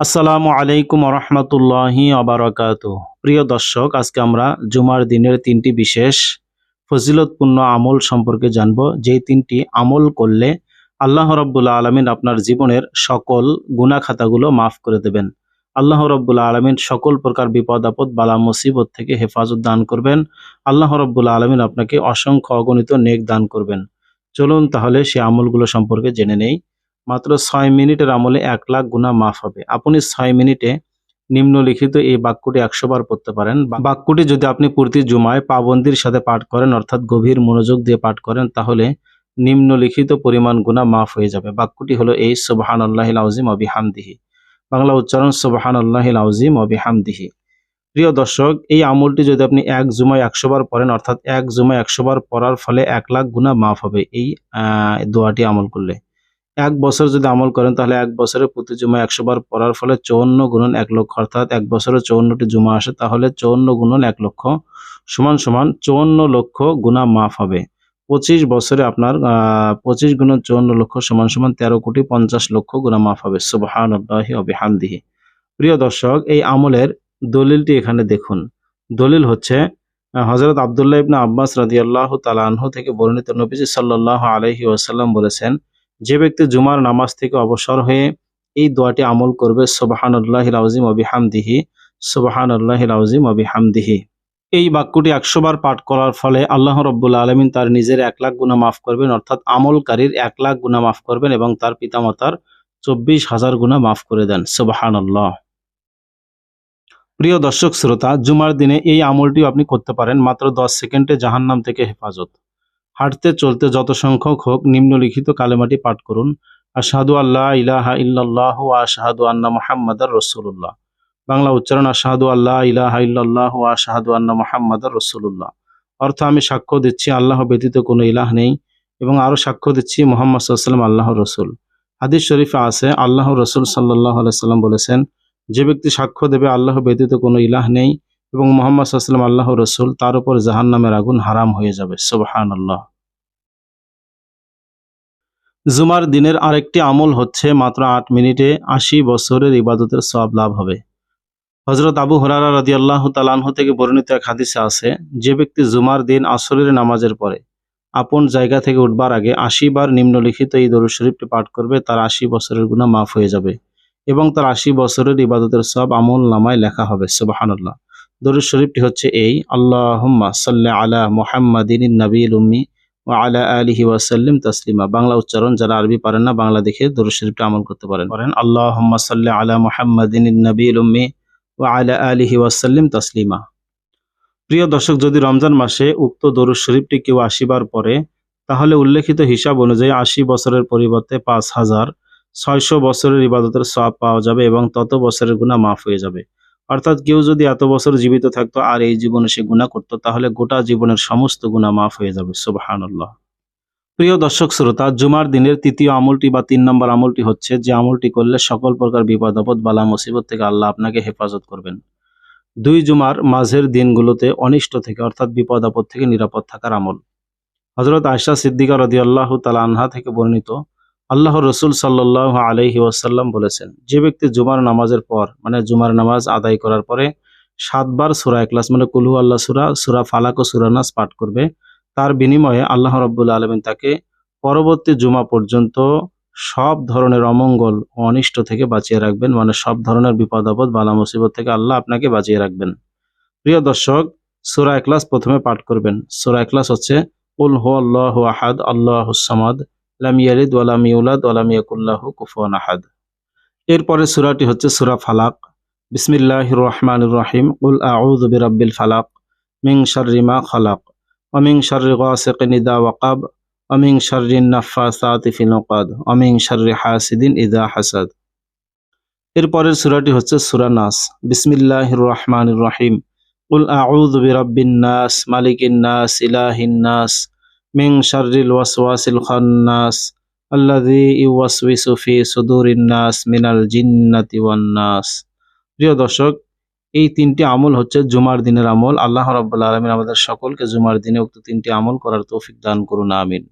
আসসালামু আলাইকুম রহমতুল্লাহি আবরকাত। প্রিয় দর্শক, আজকে আমরা জুমার দিনের তিনটি বিশেষ ফজিলতপূর্ণ আমল সম্পর্কে জানব। যেই তিনটি আমল করলে আল্লাহ রব্বুল্লা আলমিন আপনার জীবনের সকল গুণাখাতাগুলো মাফ করে দেবেন। আল্লাহ রব্বুল্লা আলমিন সকল প্রকার বিপদ, আপদ, বালা, মুসিবত থেকে হেফাজত দান করবেন। আল্লাহ রব্বুল্লা আলমিন আপনাকে অসংখ্য অগণিত নেক দান করবেন। চলুন তাহলে সে আমলগুলো সম্পর্কে জেনে নেই। মাত্র ছয় মিনিটের আমলে এক লাখ গুণা মাফ হবে। আপনি ছয় মিনিটে নিম্নলিখিত এই বাক্যটি একশো বার পড়তে পারেন। বাক্যটি যদি আপনি প্রতি জুমায় পাবন্দির সাথে পাঠ করেন, অর্থাৎ গভীর মনোযোগ দিয়ে পাঠ করেন, তাহলে নিম্নলিখিত পরিমাণ গুণা মাফ হয়ে যাবে। বাক্যটি হলো এই সুবাহান আল্লাহিল আউজিম অবিহামদিহি বাংলা উচ্চারণ সুবাহান আল্লাহিল আউজিম অবিহামদিহি প্রিয় দর্শক, এই আমলটি যদি আপনি এক জুমায় একশো বার পড়েন, অর্থাৎ এক জুমায় একশো বার পড়ার ফলে এক লাখ গুণা মাফ হবে। এই দোয়াটি আমল করলে। এক বছর যদি আমল করেন, তাহলে এক বছরে প্রতি জুমা একশো বার পড়ার ফলে চৌন্ন গুণন এক লক্ষ, অর্থাৎ এক বছরে চৌন্নটি জুমা আসে, তাহলে চৌন্ন গুণন এক লক্ষ সমান সমান চৌন্ন লক্ষ গুণা মাফ হবে। পঁচিশ বছরে আপনার পঁচিশ গুণন চৌন্ন লক্ষ সমান সমান তেরো কোটি পঞ্চাশ লক্ষ গুণা মাফ হবে। সুবাহান আল্লাহি অবিহামদিহি প্রিয় দর্শক, এই আমলের দলিলটি এখানে দেখুন। দলিল হচ্ছে হজরত আবদুল্লাহ ইবনা আব্বাস রাদিয়াল্লাহ তালানহু থেকে বর্ণিত নবীজি সাল্লাহ আলহি ওয়াসাল্লাম বলেছেন যে ব্যক্তি জুমার নামাজ থেকে অবসর হয়ে এই দোয়াটি আমল করবে, সোবাহানুল্লাহ আউজিম অবিহামদিহি সোবাহান আল্লাহ আউজিম অবিহামদিহি এই বাক্যটি একশো বার পাঠ করার ফলে আল্লাহ রব্বুল আলমিন তার নিজের এক লাখ গুণা মাফ করবেন, অর্থাৎ আমলকারীর এক লাখ গুণা মাফ করবেন এবং তার পিতামাতার চব্বিশ হাজার গুণা মাফ করে দেন সোবাহান আল্লাহ প্রিয় দর্শক, শ্রোতা, জুমার দিনে এই আমলটিও আপনি করতে পারেন, মাত্র দশ সেকেন্ডে জাহান্নাম থেকে হেফাজত। হাঁটতে চলতে যত সংখ্যক হোক নিম্নলিখিত কালেমাটি পাঠ করুন। আশাহাদু আল্লাহ ইলাহা ইল্লাল্লাহ আশাহাদু আন্না মুহাম্মাদার রসুল্লাহ বাংলা উচ্চারণ আশাহাদু আল্লাহ ইলাহা ইল্লাল্লাহ আশাহাদু আন্না মুহাম্মাদার রসুল্লাহ অর্থ আমি সাক্ষ্য দিচ্ছি আল্লাহ ব্যতীত কোনো ইলাহ নেই এবং আরও সাক্ষ্য দিচ্ছি মোহাম্মদ সাল্লাম আল্লাহ রসুল। হাদিস শরীফে আছে আল্লাহ রসুল সাল্লাহ সাল্লাম বলেছেন, যে ব্যক্তি সাক্ষ্য দেবে আল্লাহ ব্যতীত কোনো ইলাহ নেই এবং মোহাম্মদ সাল্লাম আল্লাহ রসুল, তার উপর জাহান্নামের আগুন হারাম হয়ে যাবে। সুবহান আল্লাহ জুমার দিনের আরেকটি আমল হচ্ছে মাত্র আট মিনিটে আশি বছরের ইবাদতের সব লাভ হবে। হজরত আবু হরারা রাদি আল্লাহ তালানহ থেকে বর্ণিত এক হাদিসে আছে, যে ব্যক্তি জুমার দিন আসরের নামাজের পরে আপন জায়গা থেকে উঠবার আগে আশি বার নিম্নলিখিত এই দরুদ শরীফটি পাঠ করবে, তার আশি বছরের গুণা মাফ হয়ে যাবে এবং তার আশি বছরের ইবাদতের সব আমল নামায় লেখা হবে। সুবাহানুল্লাহ। দরুদ শরীফটি হচ্ছে এই আল্লাহ সাল্লা আলা মোহাম্মদিন নবীল উম্মি ও আলা আলিহি ওয়াসাল্লিম তাসলিমা। বাংলা উচ্চারণ, যারা আরবি পারেন না, বাংলা দেখে দরুদ শরীফটা আমল করতে পারেন। পারেন আল্লাহ সাল্লা আলা মোহাম্মদিন নবীল উম্মি ও আলা আলিহি ওয়াসাল্লিম তাসলিমা। প্রিয় দর্শক, যদি রমজান মাসে উক্ত দরুদ শরীফটি কেউ আশিবার পরে, তাহলে উল্লেখিত হিসাব অনুযায়ী আশি বছরের পরিবর্তে পাঁচ হাজার ছয়শো বছরের ইবাদতের সব পাওয়া যাবে এবং তত বছরের গুণা মাফ হয়ে যাবে। অর্থাৎ কেউ যদি এত বছর জীবিত থাকতো আর এই জীবনে সে গুণা করতো, তাহলে গোটা জীবনের সমস্ত গুণা মাফ হয়ে যাবে। সুবহানাল্লাহ। প্রিয় দর্শক, শ্রোতা, জুমার দিনের তৃতীয় আমলটি বা তিন নম্বর আমলটি হচ্ছে যে আমলটি করলে সকল প্রকার বিপদ আপদ, বালা, মুসিবত থেকে আল্লাহ আপনাকে হেফাজত করবেন। দুই জুমার মাঝের দিনগুলোতে অনিষ্ট থেকে, অর্থাৎ বিপদ আপদ থেকে নিরাপদ থাকার আমল। হজরত আয়সা সিদ্দিকা রদি আল্লাহ তালা আনহা থেকে বর্ণিত আল্লাহ রসুল সাল্লাহ আলহি ওয়াসাল্লাম বলেছেন, যে ব্যক্তি জুমার নামাজের পর মানে জুমার নামাজ আদায় করার পরে সাতবার সুরা একলাস মানে কুলহু আল্লাহ সুরা সুরা ফালাক ও সুরানাস পাঠ করবে। তার বিনিময়ে আল্লাহ রব্বুল আলমিন তাকে পরবর্তী জুমা পর্যন্ত সব ধরনের অমঙ্গল ও অনিষ্ট থেকে বাঁচিয়ে রাখবেন মানে সব ধরনের বিপদ, আপদ, বালা, মুসিবত থেকে আল্লাহ আপনাকে বাঁচিয়ে রাখবেন। প্রিয় দর্শক, সুরা একলাস প্রথমে পাঠ করবেন। সুরা একলাস হচ্ছে উল আল্লাহ আহাদ, আল্লাহ সামাদ। লাম ইয়ালিদ ওয়ালাম ইউলাদ আহাদ। এরপরে সূরাটি হচ্ছে সূরা ফালাক। বিসমিল্লাহির রহমানির রহিম। আউযু বিরাব্বিল ফালাক মা খালাক অমিং শাররি গাসিকিন ওয়াকাব অমিং মিন শাররি নাফাসাতি ফিল উকাদ ওয়া মিন শাররি হাসিদিন ইযা হাসাদ। এরপরের সূরাটি হচ্ছে সূরা নাস। বিসমিল্লাহির রহমানির রহিম। কুল আউযু বিরাব্বিন নাস, মালিকিন নাস, ইলাহিন নাস মিং শাররিল ওয়াসওয়াসিল খান্নাস আল্লাযী ইউওয়াসওয়িসু ফি সুদুরিন নাস মিনাল জিন্নাতি ওয়ান নাস। প্রিয় দর্শক, এই তিনটি আমল হচ্ছে জুমার দিনের আমল। আল্লাহ রাব্বুল আলামিন আমাদের সকলকে জুমার দিনে উক্ত তিনটি আমল করার তৌফিক দান করুন, আমিন।